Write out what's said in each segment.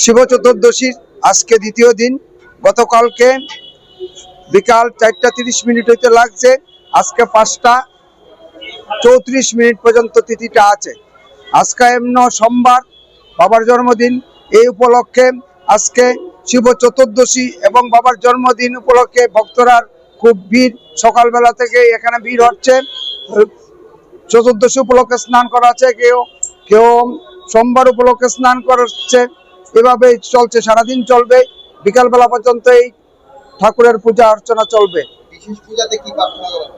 শিব চতুর্দশীর আজকে দ্বিতীয় দিন। গতকালকে বিকাল চারটা তিরিশ মিনিট হইতে লাগছে, আজকে পাঁচটা চৌত্রিশ মিনিট পর্যন্ত তিথিটা আছে। আজকে এমন সোমবার, বাবার জন্মদিন, এই উপলক্ষে আজকে শিব চতুর্দশী এবং বাবার জন্মদিন উপলক্ষে ভক্তরা খুব ভিড়। সকালবেলা থেকে এখানে ভিড় হচ্ছে। চতুর্দশী উপলক্ষে স্নান করা আছে, কেউ কেউ সোমবার উপলক্ষে স্নান করছে এভাবে চলছে, সারাদিন চলবে। বিকালবেলা পর্যন্ত এই ঠাকুরের পূজা অর্চনা চলবে। বিশেষ পূজাতে কি প্রার্থনা করেন?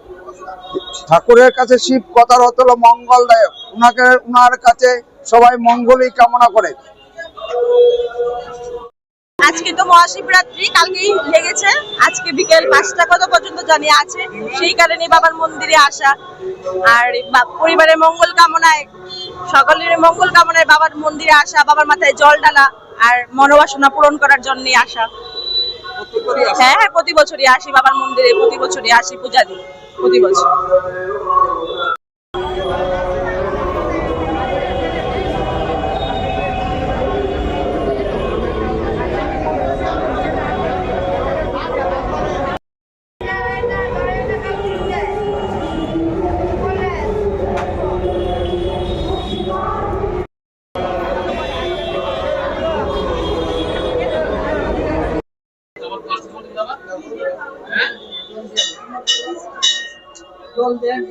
ঠাকুরের কাছে শিব কথার হলো মঙ্গলদায়ক। উনাকে উনার কাছে সবাই মঙ্গলই কামনা করে। আজকে তো মহাশিবরাত্রি কালকেই লেগেছে। আজকে বিকেল পাঁচটা কত পর্যন্ত জানি আছে। সেই কারণে বাবার মন্দিরে আসা। আর বা- পরিবারের মঙ্গল কামনায় সকলের মঙ্গল কামনায় বাবার মন্দিরে আসা বাবার মাথায় জল ঢালা। আর মনোবাসনা পূরণ করার জন্য আসা। হ্যাঁ হ্যাঁ প্রতি বছরই আসি বাবার মন্দিরে প্রতি বছরই আসি পূজা দিই প্রতি বছর। হ্যাঁ? জল দেন